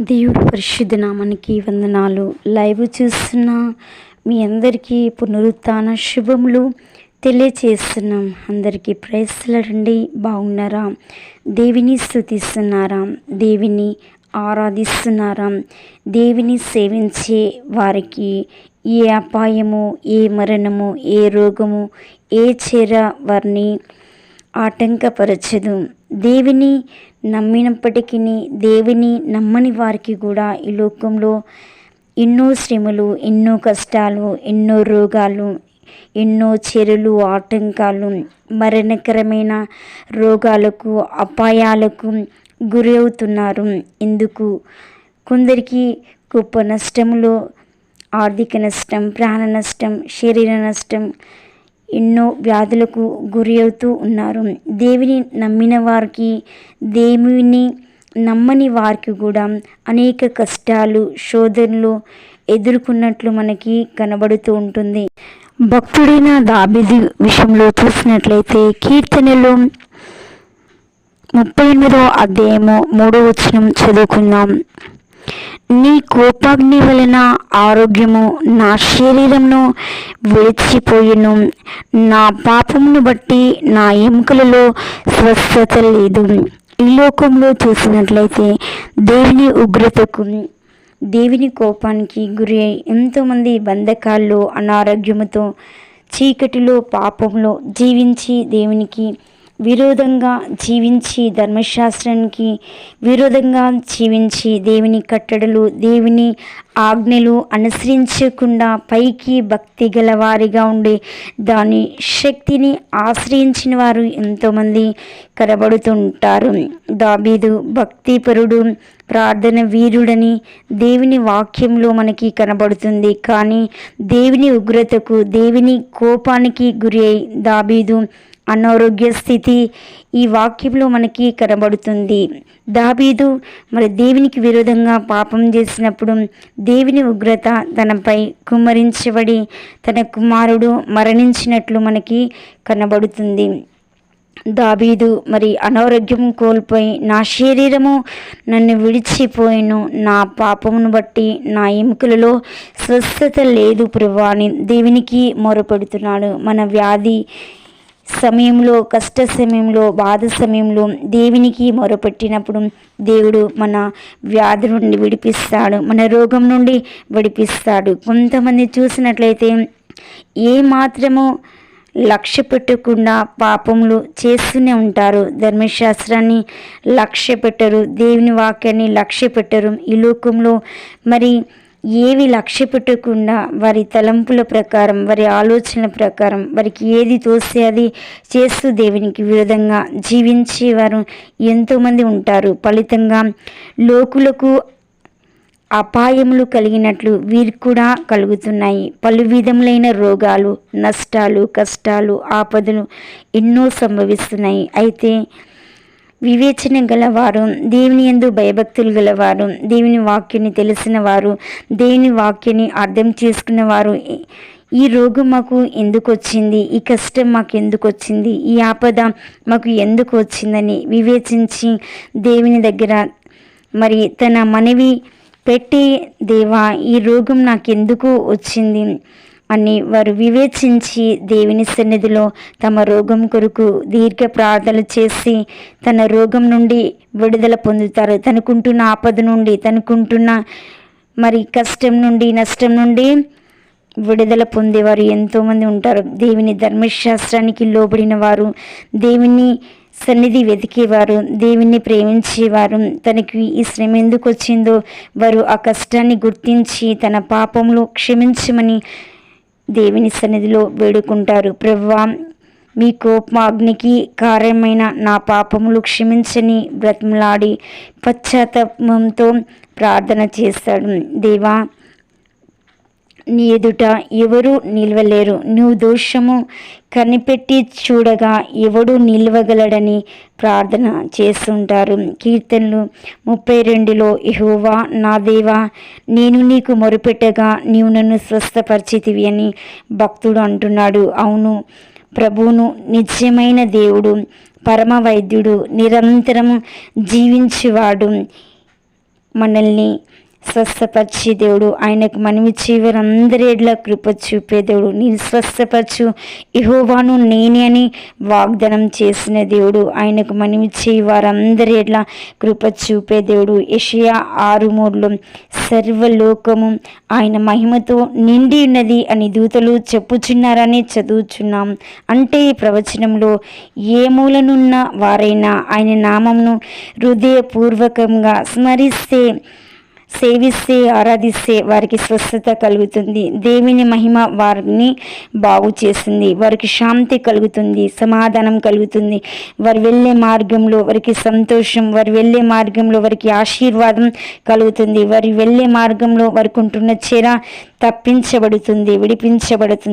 దేవుడు పరిశుద్ధ నామానికి వందనాలు. లైవ్ చూస్తున్న మీ అందరికీ పునరుత్న శుభములు తెలియచేస్తున్నాం. అందరికీ ప్రయత్నలండి బాగున్నారా? దేవిని స్థుతిస్తున్నారా? దేవిని ఆరాధిస్తున్నారా? దేవిని సేవించే వారికి ఏ అపాయము ఏ మరణము ఏ రోగము ఏ చీర వారిని ఆటంకపరచదు. దేవిని నమ్మినప్పటికీ దేవిని నమ్మని వారికి కూడా ఈ లోకంలో ఎన్నో శ్రమలు ఎన్నో కష్టాలు ఎన్నో రోగాలు ఎన్నో చెరులు ఆటంకాలు మరణకరమైన రోగాలకు అపాయాలకు గురి అవుతున్నారు ఎందుకు కొందరికి గొప్ప నష్టములో ఆర్థిక నష్టం ప్రాణ నష్టం శరీర నష్టం ఎన్నో వ్యాధులకు గురి అవుతూ ఉన్నారు. దేవిని నమ్మిన వారికి దేవుని నమ్మని వారికి కూడా అనేక కష్టాలు శోధనలు ఎదుర్కొన్నట్లు మనకి కనబడుతూ ఉంటుంది. భక్తుడైన దాబిది విషయంలో చూసినట్లయితే కీర్తనలు ముప్పై ఎనిమిదో అధ్యాయము మూడో వచనం చదువుకుందాం. నీ కోపాగ్ని వలన ఆరోగ్యము నా శరీరమును విడిచిపోయిను నా పాపమును బట్టి నా ఎముకలలో స్వస్థత లేదు. ఈ లోకంలో చూసినట్లయితే దేవుని ఉగ్రతకు దేవుని కోపానికి గురి అయి ఎంతోమంది బంధకాల్లో అనారోగ్యముతో చీకటిలో పాపంలో జీవించి దేవునికి విరోధంగా జీవించి ధర్మశాస్త్రానికి విరోధంగా జీవించి దేవుని కట్టడలు దేవుని ఆజ్ఞలు అనుసరించకుండా పైకి భక్తి గలవారిగా ఉండి దాని శక్తిని ఆశ్రయించిన వారు ఎంతోమంది కనబడుతుంటారు. దాబీదు భక్తిపరుడు ప్రార్థన వీరుడని దేవుని వాక్యంలో మనకి కనబడుతుంది. కానీ దేవుని ఉగ్రతకు దేవుని కోపానికి గురి అయి దాబీదు అనారోగ్య స్థితి ఈ వాక్యంలో మనకి కనబడుతుంది. దాబీదు మరి దేవునికి విరోధంగా పాపం చేసినప్పుడు దేవుని ఉగ్రత తనపై కుమ్మరించబడి తన కుమారుడు మరణించినట్లు మనకి కనబడుతుంది. దాబీదు మరి అనారోగ్యం కోల్పోయి నా శరీరము నన్ను విడిచిపోయిను నా పాపమును బట్టి నా ఎముకలలో స్వస్థత లేదు ప్రభాని దేవునికి మొరపెడుతున్నాడు. మన వ్యాధి సమయంలో కష్ట సమయంలో బాధ సమయంలో దేవునికి మొరపెట్టినప్పుడు దేవుడు మన వ్యాధి నుండి విడిపిస్తాడు మన రోగం నుండి విడిపిస్తాడు. కొంతమంది చూసినట్లయితే ఏ మాత్రము లక్ష్య పెట్టకుండా పాపములు చేస్తూనే ఉంటారు. ధర్మశాస్త్రాన్ని లక్ష్య పెట్టరు దేవుని వాక్యాన్ని లక్ష్య పెట్టరు. ఈ లోకంలో మరి ఏవి లక్ష్య పెట్టకుండా వారి తలంపుల ప్రకారం వారి ఆలోచనల ప్రకారం వారికి ఏది తోస్తే అది చేస్తూ దేవునికి విరోధంగా జీవించేవారు ఎంతోమంది ఉంటారు. ఫలితంగా లోకులకు అపాయములు కలిగినట్లు వీరికి కూడా కలుగుతున్నాయి. పలు విధములైన రోగాలు నష్టాలు కష్టాలు ఆపదలు ఎన్నో సంభవిస్తున్నాయి. అయితే వివేచన గలవారు దేవుని ఎందు భయభక్తులు గలవారు దేవుని వాక్యాన్ని తెలిసిన వారు దేవుని వాక్యాన్ని అర్థం చేసుకున్నవారు. ఈ రోగం మాకు ఎందుకు వచ్చింది ఈ కష్టం మాకు ఎందుకు వచ్చింది ఈ ఆపద మాకు ఎందుకు వచ్చిందని వివేచించి దేవుని దగ్గర మరి తన మనవి పెట్టి దేవా ఈ రోగం నాకు ఎందుకు వచ్చింది? అని వారు వివేచించి దేవుని సన్నిధిలో తమ రోగం కొరకు దీర్ఘ ప్రార్థనలు చేసి తన రోగం నుండి విడుదల పొందుతారు. తనకుంటున్న ఆపద నుండి తనకుంటున్న మరి కష్టం నుండి నష్టం నుండి విడుదల పొందేవారు ఎంతోమంది ఉంటారు. దేవుని ధర్మశాస్త్రానికి లోబడిన వారు దేవుని సన్నిధి వెతికేవారు దేవుణ్ణి ప్రేమించేవారు తనకి ఈ శ్రమ ఎందుకు వచ్చిందో వారు ఆ కష్టాన్ని గుర్తించి తన పాపంలో క్షమించమని దేవుని సన్నిధిలో వేడుకుంటారు. ప్రవ్వా మీ కోపమాగ్నికి కారణమైన నా పాపములు క్షమించని బ్రతిమలాడి పశ్చాత్తాపంతో ప్రార్థన చేస్తాడు. దేవా నీ ఎదుట ఎవరు నిల్వలేరు. నువ్వు దోషము కనిపెట్టి చూడగా ఎవడు నిల్వగలడని ప్రార్థన చేస్తుంటారు. కీర్తనలు ముప్పై రెండులో యహోవా నా దేవా నేను నీకు మొరుపెట్టగా నీవు నన్ను స్వస్థపరిచితివి అని భక్తుడు అంటున్నాడు. అవును ప్రభువును నిజమైన దేవుడు పరమ వైద్యుడు నిరంతరం జీవించేవాడు మనల్ని స్వస్థపరిచే దేవుడు. ఆయనకు మనమిచ్చే వీరందరి ఎడ్ల కృప చూపే దేవుడు. నేను స్వస్థపరచు. ఇహోవాను నేనే అని వాగ్దానం చేసిన దేవుడు. ఆయనకు మనమిచ్చే వారందరి ఎడ్ల కృప చూపే దేవుడు. ఏషియా ఆరు మూడులో సర్వలోకము ఆయన మహిమతో నిండి ఉన్నది అని దూతలు చెప్పుచున్నారని చదువుచున్నాం. అంటే ప్రవచనంలో ఏ మూలనున్న వారైనా ఆయన నామంను హృదయపూర్వకంగా స్మరిస్తే సేవిస్తే ఆరాధిస్తే వారికి స్వస్థత కలుగుతుంది. దేవుని మహిమ వారిని బాగు చేస్తుంది. వారికి శాంతి కలుగుతుంది. సమాధానం కలుగుతుంది. వారు వెళ్ళే మార్గంలో వారికి సంతోషం వారు వెళ్ళే మార్గంలో వారికి ఆశీర్వాదం కలుగుతుంది. వారి వెళ్ళే మార్గంలో వారికి ఉంటున్న చెర తప్పించబడుతుంది విడిపించబడుతుంది.